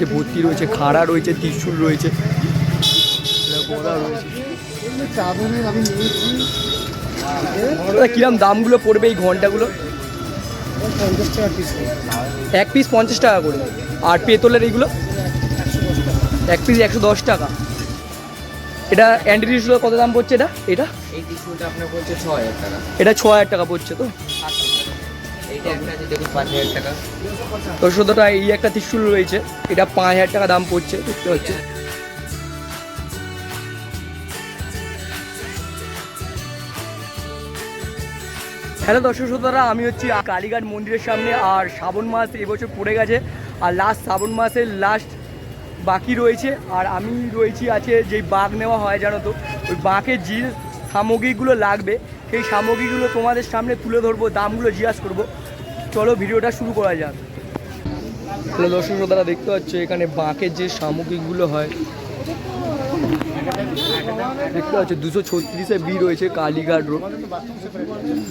যে ভর্তি রয়েছে খাড়া রয়েছে ত্রিশুল রয়েছে। কিরম দামগুলো পড়বে এই ঘন্টাগুলো? এক পিস পঞ্চাশ টাকা করে। আর পেতলের এইগুলো? এক পিস একশো দশ টাকা। এটা অ্যান্টি টিস্যুর কত দাম পড়ছে এটা? এটা? এটা ছ হাজার টাকা পড়ছে তো? তো শুধুটা এই একটা ত্রিশুল রয়েছে, এটা পাঁচ হাজার টাকা দাম পড়ছে দেখতে হচ্ছে হ্যালো দর্শক শ্রোতারা, আমি হচ্ছি কালীঘাট মন্দিরের সামনে, আর শ্রাবণ মাস এবছর পড়ে গেছে, আর লাস্ট শ্রাবণ মাসের লাস্ট বাকি রয়েছে, আর আমি রয়েছি আছে যেই বাঘ নেওয়া হয়, জানো তো, ওই বাঘের যে সামগ্রীগুলো লাগবে, সেই সামগ্রীগুলো তোমাদের সামনে তুলে ধরবো, দামগুলো জিজ্ঞাসা করব। চলো ভিডিওটা শুরু করা যাক। হ্যালো দর্শক শ্রোতারা দেখতে পাচ্ছ, এখানে বাঁকের যে সামগ্রীগুলো হয়, দেখতে পাচ্ছ, দুশো ছত্রিশে বি রয়েছে, কালীঘাট রোড।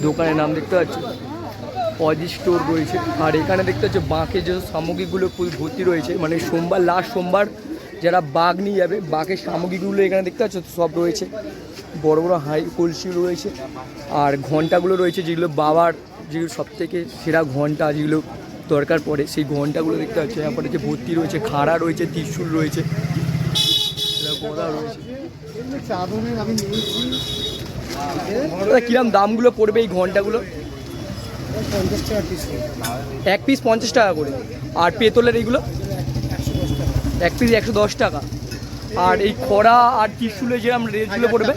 দোকানের নাম দেখতে পাচ্ছ অজি স্টোর রয়েছে। আর এখানে দেখতে পাচ্ছ, বাঁকের যে সামগ্রীগুলো ফুল ভর্তি রয়েছে মানে সোমবার, লাস্ট সোমবার যারা বাঘ নিয়ে যাবে, বাঘের সামগ্রীগুলো এখানে দেখতে পাচ্ছ, সব রয়েছে। বড় বড় হাই, কলসি রয়েছে। আর ঘন্টাগুলো রয়েছে, যেগুলো বাবার যেগুলো সব থেকে সেরা ঘণ্টা যেগুলো দরকার পড়ে, সেই ঘন্টাগুলো দেখতে পাচ্ছ। তারপরে যে ভর্তি রয়েছে, খাড়া রয়েছে, ত্রিশুল রয়েছে রয়েছে। কিরম দামগুলো পড়বে এই ঘন্টাগুলো? এক পিস পঞ্চাশ টাকা করে। আর পেতলের এইগুলো এক পিস একশো দশ টাকা। আর এই খরা আর ত্রিশুলে যে আমরা রেটগুলো পড়বে,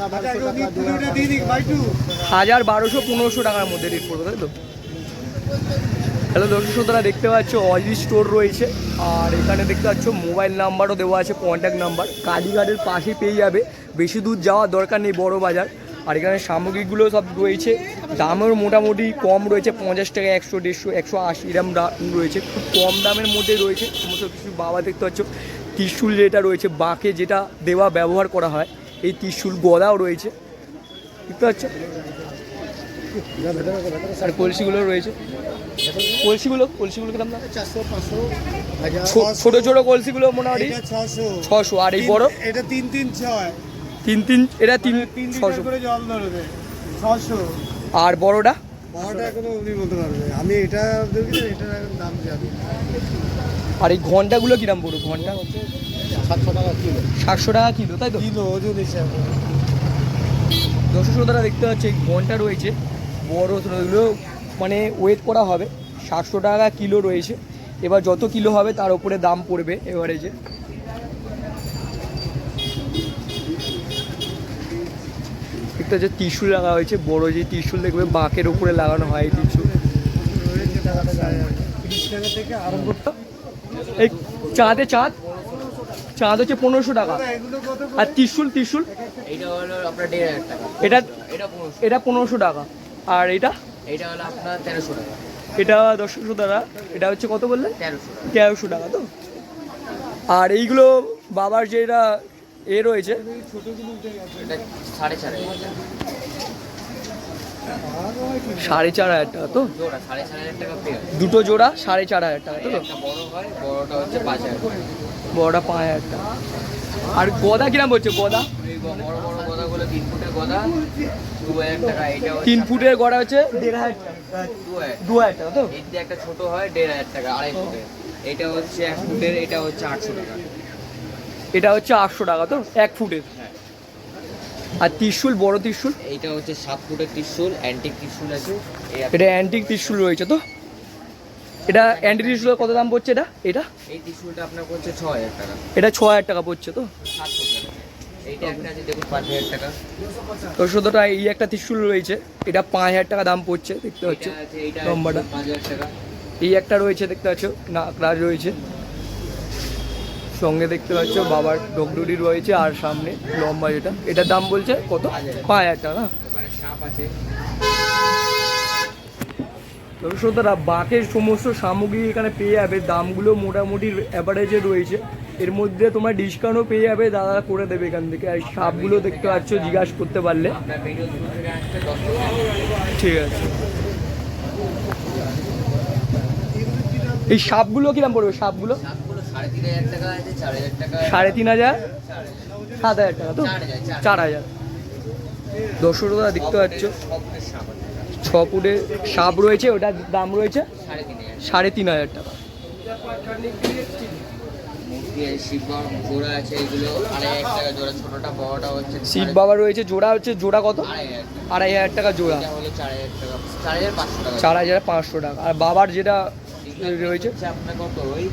হাজার বারোশো পনেরোশো টাকার মধ্যে রেট পড়বে, তাই তো? হ্যালো দর্শক শ্রোতারা, দেখতে পাচ্ছ অজি স্টোর রয়েছে, আর এখানে দেখতে পাচ্ছ মোবাইল নাম্বারও দেওয়া আছে কন্ট্যাক্ট নাম্বার। কালীঘাটের পাশে পেয়ে যাবে, বেশি দূর যাওয়ার দরকার নেই বড় বাজার, আর এখানে সামগ্রীগুলো সব রয়েছে দামের মোটামুটি কম রয়েছে, পঞ্চাশ টাকা, একশো দেড়শো, একশো আশি এরম দাম রয়েছে, খুব কম দামের মধ্যে রয়েছে, সমস্ত কিছু বাবা দেখতে পাচ্ছ। ত্রিশুল যেটা রয়েছে বাঁকে যেটা দেওয়া ব্যবহার করা হয় এই ত্রিশুল গদাও রয়েছে। দেখতে পাচ্ছ? আর কলসিগুলো রয়েছে। কলসিগুলো কলসিগুলো কিরম দাম? চারশো পাঁচশো ছোট ছোট কলসিগুলো মোটামুটি এটা ছশো। ছশো। আর এই বড়? এটা তিন তিন ছয়। তিন তিন এটা তিন তিন ছশো। করে জল ধরবে। ছশো। আর বড়টা? বড়টা এখনও উনি বলতে পারবে। আমি এটা দেখি এটার এখন দাম জানি আর এই ঘন্টাগুলো কিরাম পড়ো ঘণ্টা? সাতশো টাকা কিলো। সাতশো টাকা কিলো তাই তো? কিলো ওজন হিসাবে দর্শক শ্রোতারা দেখতে পাচ্ছে ঘণ্টা রয়েছে বড় এগুলো মানে ওয়েট করা হবে সাতশো টাকা কিলো রয়েছে। এবার যত কিলো হবে তার উপরে দাম পড়বে এবারে যে। একটা যে ত্রিশুল লাগা হয়েছে বড় যে ত্রিশুল দেখবে বাঁকের উপরে লাগানো হয় ত্রিশুল টাকা থেকে আরম্ভ। এই চাঁদে চাঁদ চাঁদ হচ্ছে পনেরোশো টাকা। আর ত্রিশুল ত্রিশুল? এটা এটা পনেরোশো। টাকা। আর এটা? এইটা হলো আপনার তেরোশো টাকা। এটা দর্শকশো টাকা এটা হচ্ছে কত বললে? তেরোশো টাকা। তো? আর এইগুলো বাবার যেটা এ রয়েছে এটা সাড়ে চার সাড়ে চার হাজার টাকা তো? দুটো জোড়া সাড়ে চার হাজার টাকা তো? বড়টা পাঁচ হাজার টাকা। আর গদা কিরাম হচ্ছে গদা? তিন ফুটের তিন গড়া হচ্ছে দেড় হাজার টাকা। দু হাজার টাকা তো? একটা ছোট হয় দেড় হাজার টাকা আড়াই ফুটের। এটা হচ্ছে এক ফুটের এটা হচ্ছে আটশো টাকা। এটা হচ্ছে আটশো টাকা তো? এক ফুটের। হ্যাঁ। আর ত্রিশুল বড় ত্রিশুল? এইটা হচ্ছে সাত ফুটের ত্রিশুল অ্যান্টিক ত্রিশুল আছে। এটা অ্যান্টিক ত্রিশুল রয়েছে তো? এটা অ্যান্টিক ত্রিশুলের কত দাম পড়ছে এটা? এটা? এই ত্রিশুলটা আপনার পড়ছে ছ হাজার টাকা। এটা ছ হাজার টাকা পড়ছে তো? তো শুধুটা এই একটা ত্রিশুল রয়েছে এটা পাঁচ হাজার টাকা দাম পড়ছে দেখতে এটা আছে লম্বাটা। এই একটা রয়েছে দেখতে পাচ্ছ নাকড়াজ রয়েছে। সঙ্গে দেখতে পাচ্ছ বাবার ডগডুরি রয়েছে আর সামনে লম্বা যেটা। এটার দাম বলছে কত? পাঁচ হাজার টাকা আছে দর্শকরা বাকের সমস্ত সামগ্রী এখানে পেয়ে যাবে। দামগুলো মোটামুটি অ্যাভারেজে রয়েছে। এর মধ্যে তোমার ডিসকাউন্টও পেয়ে যাবে। দাদা করে দেবে এখান থেকে। আর সাপগুলো দেখতে পাচ্ছ, জিজ্ঞাসা করতে পারলে। ঠিক আছে। এই সাপগুলো কিরম পড়বে? সাপগুলো? সাড়ে তিন হাজার সাত হাজার টাকা তো? চার হাজার, দর্শকরা দেখতে পাচ্ছ? ছ ফুটের সাপ রয়েছে ওটার দাম রয়েছে? সাড়ে তিন হাজার। টাকা। শিব বাবা রয়েছে জোড়া হচ্ছে জোড়া কত? আড়াই হাজার টাকা। জোড়া। চার হাজার পাঁচশো টাকা। আর বাবার যেটা রয়েছে আপনার কত? ওই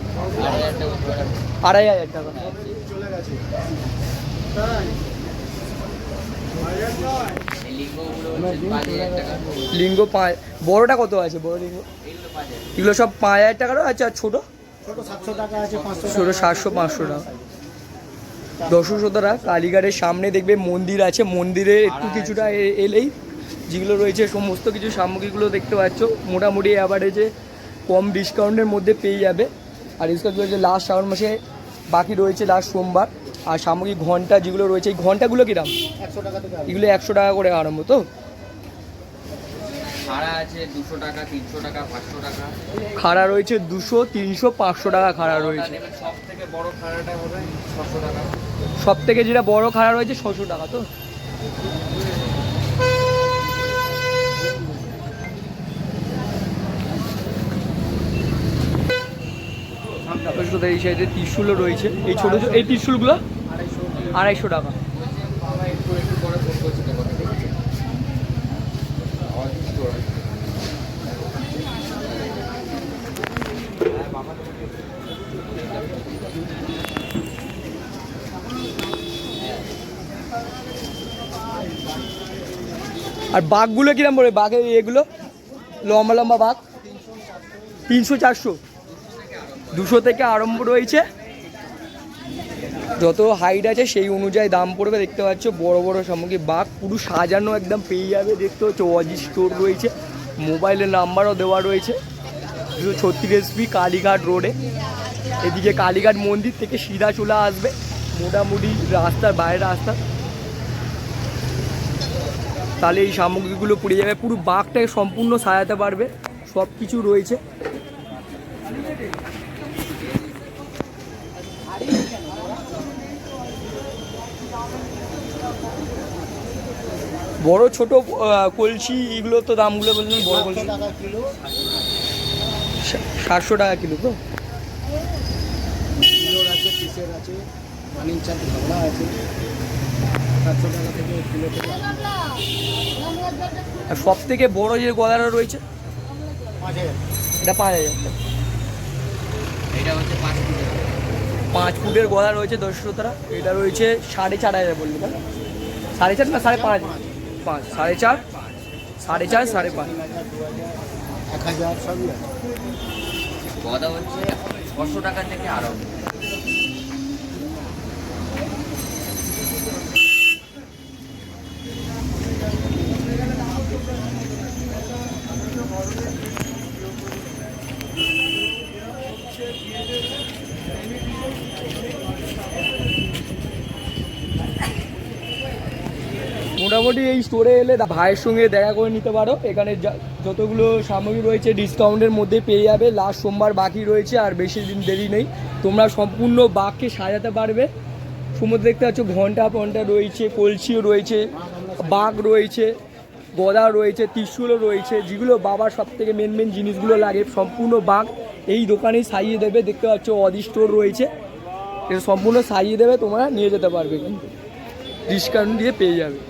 আড়াই হাজার টাকা হাজার টাকা। লিঙ্গ পাঁচ বড়টা কত আছে? বড় লিঙ্গ? এগুলো সব পাঁচ হাজার টাকারও আছে আর ছোটো? ছোটো সাতশো পাঁচশো টাকা। দর্শক শ্রোতারা কালীঘাটের সামনে দেখবে মন্দির আছে। মন্দিরে একটু কিছুটা এলেই যেগুলো রয়েছে সমস্ত কিছু সামগ্রীগুলো দেখতে পাচ্ছ। মোটামুটি অ্যাভারেজে কম ডিসকাউন্টের মধ্যে পেয়ে যাবে। আর ডিসকাউন্ট রয়েছে লাস্ট শ্রাবণ মাসে বাকি রয়েছে লাস্ট সোমবার। আর সামগ্রিক ঘণ্টা যেগুলো রয়েছে এই ঘন্টাগুলো কিরাম একশো টাকা এগুলো একশো টাকা করে আরম্ভ তো? দুশো টাকা তিনশো টাকা খাড়া রয়েছে দুশো তিনশো পাঁচশো টাকা খাড়া রয়েছে। সব থেকে বড় খাড়াটা হবে ছশো টাকা। সব থেকে যেটা বড় খাড়া রয়েছে ছশো টাকা তো? তারপর শুধু এই সাইডে ত্রিশুলও রয়েছে। এই ছোটো ছো- এই ত্রিশুলগুলো? আড়াইশো টাকা। আর বাঘগুলো কিরম পড়ে বাঘের এগুলো? লম্বা লম্বা বাঘ? তিনশো, চারশো। দুশো থেকে আরম্ভ রয়েছে। যত হাইট আছে সেই অনুযায়ী দাম পড়বে। দেখতে পাচ্ছ বড় বড় সামগ্রী বাঘ পুরো সাজানো একদম পেয়ে যাবে। দেখতে পাচ্ছ অজি স্টোর রয়েছে। মোবাইলের নাম্বারও দেওয়া রয়েছে। দুশো ছত্রিশ এসপি কালীঘাট রোডে এদিকে কালীঘাট মন্দির থেকে সিধা চলে আসবে। মোটামুটি রাস্তার বাইরের রাস্তা। তাহলে এই সামগ্রীগুলো পুড়ে যাবে। পুরো বাঘটাকে সম্পূর্ণ সাজাতে পারবে। সব কিছু রয়েছে। বড় ছোট কলসি এগুলো তো দামগুলো বলছেন বড় কলসি। কিলো সাতশো টাকা কিলো তো? সাতশো টাকা থেকে সব বড় যে গলাটা রয়েছে? এটা পাঁচ হাজার। পাঁচ ফুটের। গলা রয়েছে দর্শকতারা এটা রয়েছে সাড়ে চার হাজার বললি না? সাড়ে চার না সাড়ে পাঁচ? পাঁচ। সাড়ে চার? সাড়ে চার সাড়ে পাঁচ। এক হাজার সবই আছে। গদা হচ্ছে ছশো টাকা থেকে আরম্ভ। মোটামুটি এই স্টোরে এলে ভাইয়ের সঙ্গে দেখা করে নিতে পারো। এখানে যতগুলো সামগ্রী রয়েছে ডিসকাউন্টের মধ্যে পেয়ে যাবে। লাস্ট সোমবার বাকি রয়েছে, আর বেশি দিন দেরি নেই। তোমরা সম্পূর্ণ বাঘকে সাজাতে পারবে। সমুদ্রে দেখতে পাচ্ছ, ঘণ্টা ফন্টা রয়েছে, কলসিও রয়েছে, বাঘ রয়েছে, গদা রয়েছে, ত্রিশুলও রয়েছে। যেগুলো বাবার সব থেকে মেন মেন জিনিসগুলো লাগে, সম্পূর্ণ বাঘ এই দোকানেই সাজিয়ে দেবে। দেখতে পাচ্ছ, অদি স্টোর রয়েছে। এটা সম্পূর্ণ সাজিয়ে দেবে, তোমরা নিয়ে যেতে পারবে কিন্তু। ডিসকাউন্ট দিয়ে পেয়ে যাবে।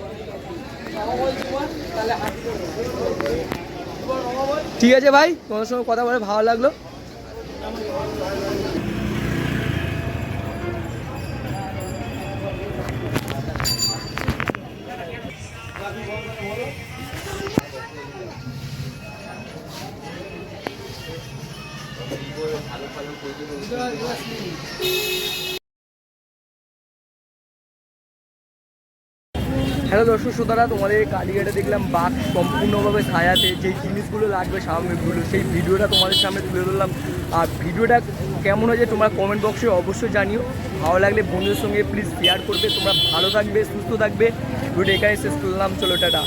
ঠিক আছে ভাই তোমার সঙ্গে কথা বলে ভালো লাগল। হ্যালো দর্শক শ্রোতারা, তোমাদের কালীঘাটে দেখলাম বাঘ সম্পূর্ণভাবে ছায়াতে যে জিনিসগুলো লাগবে সামগ্রীগুলো, সেই ভিডিওটা তোমাদের সামনে তুলে ধরলাম। আর ভিডিওটা কেমন হয়েছে তোমরা কমেন্ট বক্সে অবশ্যই জানিও। ভালো লাগলে বন্ধুদের সঙ্গে প্লিজ শেয়ার করবে। তোমরা ভালো থাকবে, সুস্থ থাকবে। ভিডিও এখানে শেষ করলাম। চলো, টাটা।